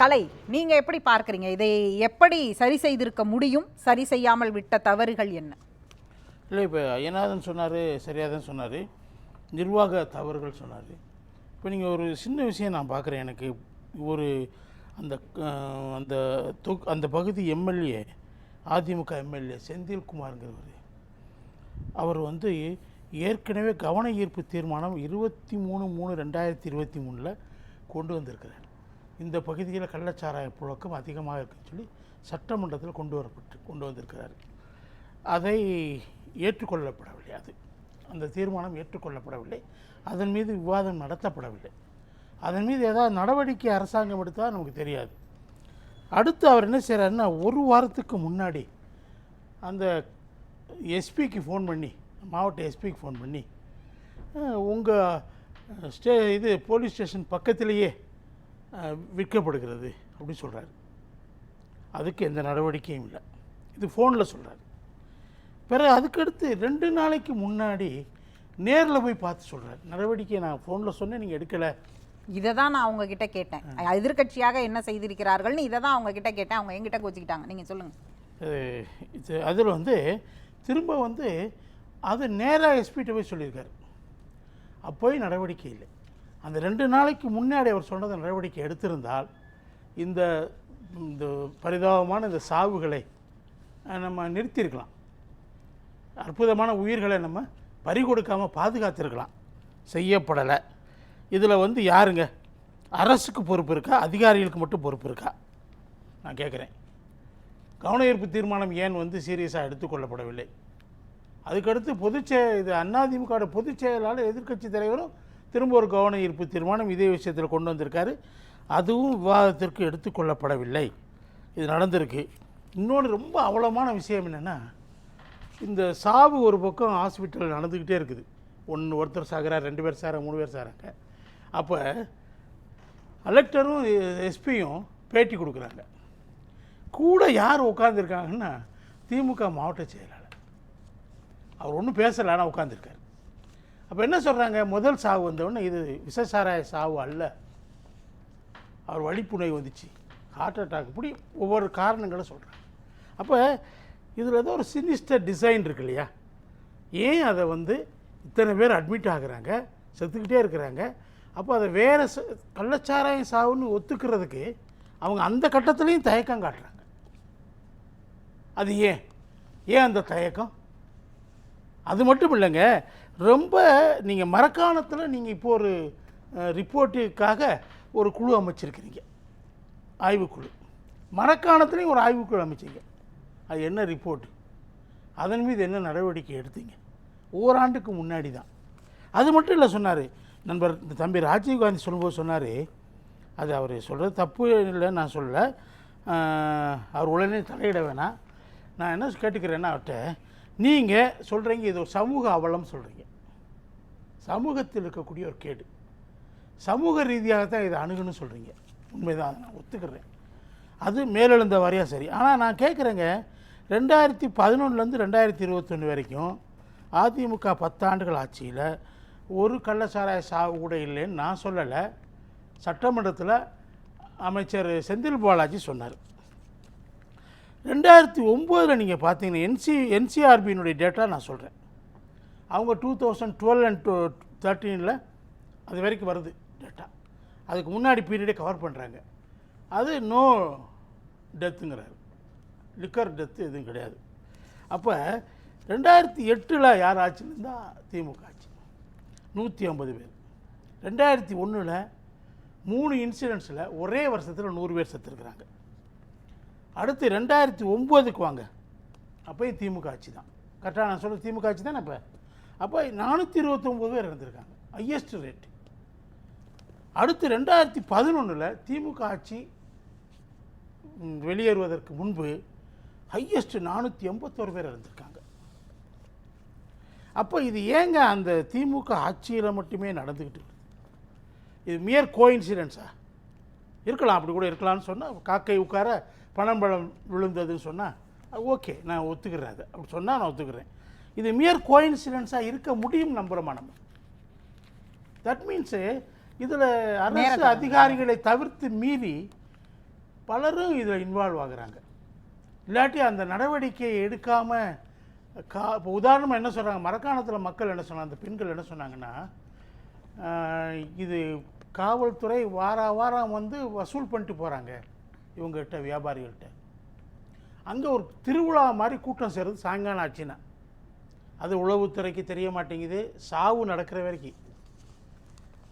கலை. நீங்கள் எப்படி பார்க்குறீங்க? இதை எப்படி சரி செய்திருக்க முடியும்? சரி செய்யாமல் விட்ட தவறுகள் என்ன? இல்லை இப்போ ஐயநாதன் சொன்னார் சரியாக தான் சொன்னார். நிர்வாக தவறுகள் சொன்னார். இப்போ நீங்கள் ஒரு சின்ன விஷயம் நான் பார்க்குறேன் எனக்கு. ஒரு அந்த அந்த தொக் அந்த பகுதி எம்எல்ஏ அதிமுக எம்எல்ஏ செந்தில்குமார்ங்கிறவர். அவர் வந்து ஏற்கனவே கவன ஈர்ப்பு தீர்மானம் இருபத்தி மூணு மூணு ரெண்டாயிரத்தி இருபத்தி மூணில் கொண்டு வந்திருக்கிறார். இந்த பகுதியில் கள்ளச்சாராய புழக்கம் அதிகமாக இருக்குன்னு சொல்லி சட்டமன்றத்தில் கொண்டு வரப்பட்டு கொண்டு வந்திருக்கிறார். அதை ஏற்றுக்கொள்ளப்படவில்லை அது. அந்த தீர்மானம் ஏற்றுக்கொள்ளப்படவில்லை. அதன் மீது விவாதம் நடத்தப்படவில்லை. அதன் மீது ஏதாவது நடவடிக்கை அரசாங்கம் எடுத்தால் நமக்கு தெரியாது. அடுத்து அவர் என்ன செய்கிறாருன்னா ஒரு வாரத்துக்கு முன்னாடி அந்த எஸ்பிக்கு ஃபோன் பண்ணி மாவட்ட எஸ்பிக்கு ஃபோன் பண்ணி உங்கள் ஸ்டே இது போலீஸ் ஸ்டேஷன் பக்கத்திலேயே விற்கப்படுகிறது அப்படின்னு சொல்கிறாரு அதுக்கு எந்த நடவடிக்கையும் இல்லை. இது ஃபோனில் சொல்கிறாரு பிறகு அதுக்கடுத்து ரெண்டு நாளைக்கு முன்னாடி நேரில் போய் பார்த்து சொல்கிறார் நடவடிக்கை நான் ஃபோனில் சொன்னேன் நீங்கள் எடுக்கலை. இதை தான் நான் அவங்க கிட்ட கேட்டேன் எதிர்க்கட்சியாக என்ன செய்திருக்கிறார்கள்னு இதை தான் அவங்க கிட்ட கேட்டேன். அவங்க என்கிட்ட கோச்சிக்கிட்டாங்க. நீங்க சொல்லுங்க. அஹ் இது அதில் வந்து திரும்ப வந்து அது நேராக எஸ்பிகிட்ட போய் சொல்லியிருக்காரு. அப்போயும் நடவடிக்கை இல்லை. அந்த ரெண்டு நாளைக்கு முன்னாடி அவர் சொன்னது நடவடிக்கை எடுத்திருந்தால் இந்த இந்த பரிதாபமான இந்த சாவுகளை நம்ம நிறுத்தியிருக்கலாம். அற்புதமான உயிர்களை நம்ம பறிகொடுக்காமல் பாதுகாத்திருக்கலாம். செய்யப்படலை. இதில் வந்து யாருங்க? அரசுக்கு பொறுப்பு இருக்கா? அதிகாரிகளுக்கு மட்டும் பொறுப்பு இருக்கா? நான் கேட்குறேன் கவன ஈர்ப்பு தீர்மானம் ஏன் வந்து சீரியஸாக எடுத்துக்கொள்ளப்படவில்லை? அதுக்கடுத்து பொதுச்செய இது அதிமுக பொதுச் செயலாளர் எதிர்க்கட்சி தலைவரும் திரும்ப ஒரு கவன ஈர்ப்பு தீர்மானம் இதே விஷயத்தில் கொண்டு வந்திருக்காரு. அதுவும் விவாதத்திற்கு எடுத்துக்கொள்ளப்படவில்லை இது நடந்திருக்கு. இன்னொன்று ரொம்ப அவலமான விஷயம் என்னென்னா இந்த சாவு ஒரு பக்கம் ஹாஸ்பிட்டல் நடந்துக்கிட்டே இருக்குது. ஒன்று ஒருத்தர் சாகிறார் ரெண்டு பேர் சார மூணு பேர் சாராங்க அப்போ கலெக்டரும் எஸ்பியும் பேட்டி கொடுக்குறாங்க. கூட யார் உட்காந்துருக்காங்கன்னா திமுக மாவட்ட செயலாளர். அவர் ஒன்றும் பேசலை ஆனால் உட்காந்துருக்காரு அப்போ என்ன சொல்கிறாங்க முதல் சாவு வந்தவொடனே இது விசசாராய சாவு அல்ல. அவர் வழிப்புணை வந்துச்சு. ஹார்ட் அட்டாக் இப்படி ஒவ்வொரு காரணங்களை சொல்கிறாங்க அப்போ இதில் ஏதோ ஒரு சினிஸ்டர் டிசைன் இருக்கு இல்லையா? ஏன் அதை வந்து இத்தனை பேர் அட்மிட் ஆகுறாங்க? செத்துக்கிட்டே இருக்கிறாங்க. அப்போ அதை வேறு கள்ளச்சாராயம் சாவுன்னு ஒத்துக்கிறதுக்கு அவங்க அந்த கட்டத்துலேயும் தயக்கம் காட்டுறாங்க. அது ஏன்? ஏன் அந்த தயக்கம்? அது மட்டும் இல்லைங்க. ரொம்ப நீங்கள் மரக்காணத்தில் நீங்கள் இப்போ ஒரு ரிப்போர்ட்டுக்காக ஒரு குழு அமைச்சிருக்கிறீங்க. ஆய்வுக்குழு. மரக்காணத்துலேயும் ஒரு ஆய்வுக்குழு அமைச்சிங்க. அது என்ன ரிப்போர்ட்? அதன் மீது என்ன நடவடிக்கை எடுத்தீங்க? ஓராண்டுக்கு முன்னாடி தான். அது மட்டும் இல்லை சொன்னார் நண்பர் இந்த தம்பி ராஜீவ்காந்தி சொல்லும்போது சொன்னார் அது அவர் சொல்கிறது தப்பு இல்லை நான் சொல்லலை. அவர் உடனே தலையிட வேணாம். நான் என்ன கேட்டுக்கிறேன்னா அவர்கிட்ட நீங்கள் சொல்கிறீங்க இது ஒரு சமூக அவலம் சொல்கிறீங்க சமூகத்தில் இருக்கக்கூடிய ஒரு கேடு. சமூக ரீதியாக தான் இதை அணுகுன்னு சொல்கிறீங்க உண்மைதான் அதை நான் ஒத்துக்கிறேன். அது மேலெழுந்த வாரியாக சரி. ஆனால் நான் கேட்குறேங்க ரெண்டாயிரத்தி பதினொன்றுலேருந்து ரெண்டாயிரத்தி இருபத்தொன்று வரைக்கும் அதிமுக பத்தாண்டுகள் ஆட்சியில் ஒரு கள்ளச்சாராய சாவு கூட இல்லைன்னு நான் சொல்லலை. சட்டமன்றத்தில் அமைச்சர் செந்தில் பாலாஜி சொன்னார். ரெண்டாயிரத்தி ஒம்போதில் நீங்கள் பார்த்தீங்கன்னா என்சி என்சிஆர்பியினுடைய டேட்டா நான் சொல்கிறேன் அவங்க two thousand twelve and two தேர்ட்டீனில் அது வரைக்கும் வருது டேட்டா அதுக்கு முன்னாடி பீரியடே கவர் பண்ணுறாங்க அது நோ டெத்துங்கிறாரு லிக்கர் டெத்து எதுவும் கிடையாது. அப்போ ரெண்டாயிரத்தி எட்டில் யார் ஆட்சியில் இருந்தால் திமுக ஆட்சி. நூற்றி ஐம்பது பேர். ரெண்டாயிரத்தி ஒன்றில் மூணு இன்சிடென்ட்ஸில் ஒரே வருஷத்தில் நூறு பேர் செத்துருக்குறாங்க. அடுத்து ரெண்டாயிரத்தி ஒம்போதுக்கு வாங்க. அப்போயும் திமுக ஆட்சி தான். கரெக்டாக நான் சொல்ல திமுக ஆட்சி தானே இப்போ அப்போ நானூற்றி இருபத்தொம்போது பேர் இறந்துருக்காங்க. ஹையஸ்ட் ரேட் அடுத்து ரெண்டாயிரத்தி பதினொன்றில் திமுக ஆட்சி வெளியேறுவதற்கு முன்பு ஹையஸ்ட் நானூற்றி எண்பத்தோரு பேர் இறந்துருக்காங்க. அப்போ இது ஏங்க அந்த திமுக ஆட்சியில் மட்டுமே நடந்துக்கிட்டு இருக்குது இது மியர் கோயின்சிடென்ஸா இருக்கலாம் அப்படி கூட இருக்கலாம்னு சொன்னால் காக்கை உட்கார பனம்பழம் விழுந்ததுன்னு சொன்னால் ஓகே நான் ஒத்துக்கிறேன் அது. அப்படி சொன்னால் நான் ஒத்துக்கிறேன். இது மியர் கோயின்சிடென்ஸாக இருக்க முடியும் நம்புகிறோமா நம்ம? தட் மீன்ஸு இதில் அரசு அதிகாரிகளை தவிர்த்து மீறி பலரும் இதில் இன்வால்வ் ஆகுறாங்க. இல்லாட்டி அந்த நடவடிக்கையை எடுக்காமல் கா இப்போ உதாரணமாக என்ன சொல்கிறாங்க மரக்காணத்தில் மக்கள் என்ன சொன்னாங்க? அந்த பெண்கள் என்ன சொன்னாங்கன்னா இது காவல்துறை வார வாரம் வந்து வசூல் பண்ணிட்டு போகிறாங்க இவங்ககிட்ட வியாபாரிகள்கிட்ட. அங்கே ஒரு திருவிழா மாதிரி கூட்டம் சேருது சாயங்காலம் ஆச்சுன்னா. அது உளவுத்துறைக்கு தெரிய மாட்டேங்குது. சாவு நடக்கிற வரைக்கும்.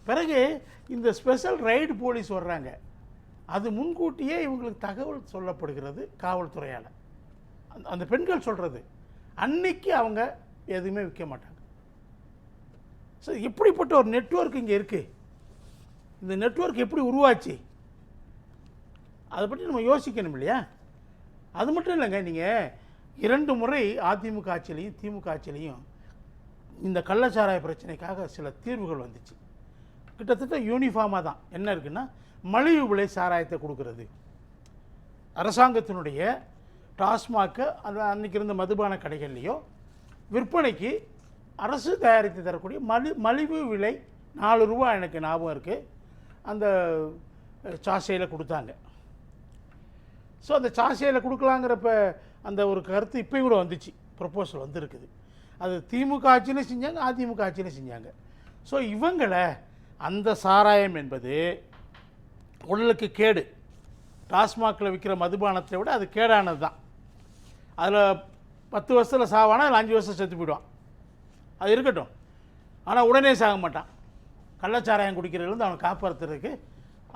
பிறகு இந்த ஸ்பெஷல் ரைடு போலீஸ் வர்றாங்க. அது முன்கூட்டியே இவங்களுக்கு தகவல் சொல்லப்படுகிறது காவல்துறையால். அந்த அந்த பெண்கள் சொல்கிறது அன்னைக்கு அவங்க எதுவுமே விற்க மாட்டாங்க. ஸோ இப்படிப்பட்ட ஒரு நெட்வொர்க் இங்கே இருக்குது இந்த நெட்வொர்க் எப்படி உருவாச்சு? அதை பற்றி நம்ம யோசிக்கணும் இல்லையா? அது மட்டும் இல்லைங்க நீங்கள் இரண்டு முறை அதிமுக ஆட்சியிலையும் திமுக ஆட்சியிலையும் இந்த கள்ளச்சாராய பிரச்சனைக்காக சில தீர்வுகள் வந்துச்சு. கிட்டத்தட்ட யூனிஃபார்மாக தான். என்ன இருக்குன்னா மலிவு விலை சாராயத்தை கொடுக்கறது. அரசாங்கத்தினுடைய டாஸ்மாக்கு அந்த அன்றைக்கி இருந்த மதுபான கடைகள்லேயோ விற்பனைக்கு அரசு தயாரித்து தரக்கூடிய மலி மலிவு விலை நாலு ரூபா எனக்கு ஞாபகம் இருக்குது அந்த சாசையில் கொடுத்தாங்க. ஸோ அந்த சாசியில் கொடுக்கலாங்கிறப்ப அந்த ஒரு கருத்து இப்போயும் கூட வந்துச்சு. ப்ரொப்போசல் வந்துருக்குது. அது திமுக ஆட்சியிலும் செஞ்சாங்க அதிமுக ஆட்சியிலும் செஞ்சாங்க. ஸோ இவங்களை அந்த சாராயம் என்பது உடலுக்கு கேடு. டாஸ்மாகில் விற்கிற மதுபானத்தை விட அது கேடானது தான். அதில் பத்து வருஷத்தில் சாவானா அதில் அஞ்சு வருஷம் செத்து போயிடுவான். அது இருக்கட்டும். ஆனால் உடனே சாக மாட்டான். கள்ளச்சாராயம் குடிக்கிறதுலேருந்து அவனை காப்பாற்றுறதுக்கு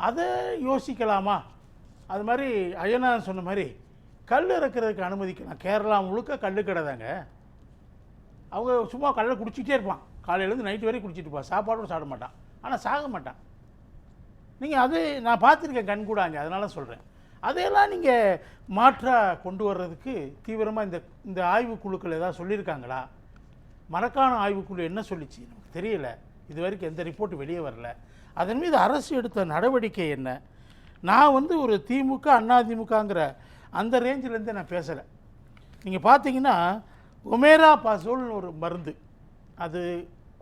அதை யோசிக்கலாமா? அது மாதிரி அய்யனார் சொன்ன மாதிரி கல் இறக்குறதுக்கு அனுமதிக்கலாம் கேரளா முழுக்க கல் கிடதாங்க. அவங்க சும்மா கல்லை குடிச்சிட்டே இருப்பான். காலையிலேருந்து நைட்டு வரைக்கும் குடிச்சிட்டு இருப்பான். சாப்பாடும் சாப்பிட மாட்டான். ஆனால் சாக மாட்டான். நீங்கள் அது நான் பார்த்துருக்கேன் கண்கூடாங்க அதனால சொல்கிறேன் அதையெல்லாம் நீங்கள் மாற்றாக கொண்டு வர்றதுக்கு தீவிரமாக இந்த இந்த ஆய்வுக்குழுக்கள் ஏதாவது சொல்லியிருக்காங்களா? மரக்கான ஆய்வுக்குழு என்ன சொல்லிச்சு? நமக்கு தெரியல. இது வரைக்கும் எந்த ரிப்போர்ட் வெளியே வரல. அதன் மீது அரசு எடுத்த நடவடிக்கை என்ன? நான் வந்து ஒரு திமுக அதிமுகங்கிற அந்த ரேஞ்சிலேருந்து நான் பேசலை. நீங்கள் பார்த்தீங்கன்னா ஒமேரா பாசோல்னு ஒரு மருந்து அது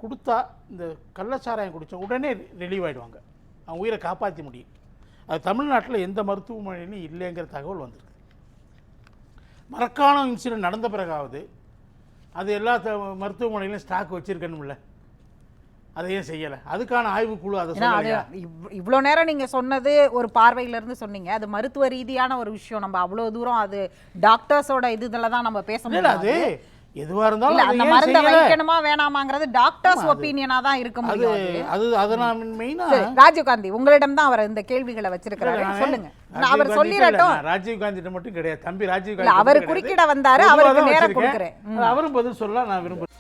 கொடுத்தா இந்த கள்ளச்சாராயம் குடித்தா உடனே ரிலீவ் ஆகிடுவாங்க அவங்க உயிரை காப்பாற்ற முடியும். அது தமிழ்நாட்டில் எந்த மருத்துவமனையிலும் இல்லைங்கிற தகவல் வந்திருக்கு. மரக்காணம் இன்சிடென்ட் நடந்த பிறகாவது அது எல்லா மருத்துவமனையிலும் ஸ்டாக் வச்சுருக்கணும்ல. அதை ஏன் செய்யலை. அதுக்கான ஆய்வுக்குழு அதை ஏன்னா அது சொல்லலையா இவ்- இவ்ளோ நேரம் நீங்க சொன்னது ஒரு பார்வையில இருந்து சொன்னீங்க. அது மருத்துவ ரீதியான ஒரு விஷயம். நம்ம அவ்வளவு தூரம் அது டாக்டர்ஸோட இதுல தான் நம்ம பேச இல்லை அது முடியாது எதுவாக இருந்தாலும் அந்த மருந்தை? வைக்கணுமா வேணாமாங்கிறது டாக்டர்ஸ் ஒப்பீனியனா தான் இருக்க முடியும் அது. அது நான் மெயினாக சரி ராஜீவ்காந்தி உங்களிடம் தான் அவர் இந்த கேள்விகளை வச்சிருக்கிறாரு. சொல்லுங்க. நான் அவர் சொல்லிடட்டும். ராஜீவ் காந்தி மட்டும் கிடையாது. தம்பி ராஜீவ் இல்ல காந்தி அவர் குறுக்கிட. வந்தாரு அவருக்கு நேரம். கொடுக்குறேன். அவரும் பதில் சொல்ல நான் விரும்புகிறேன்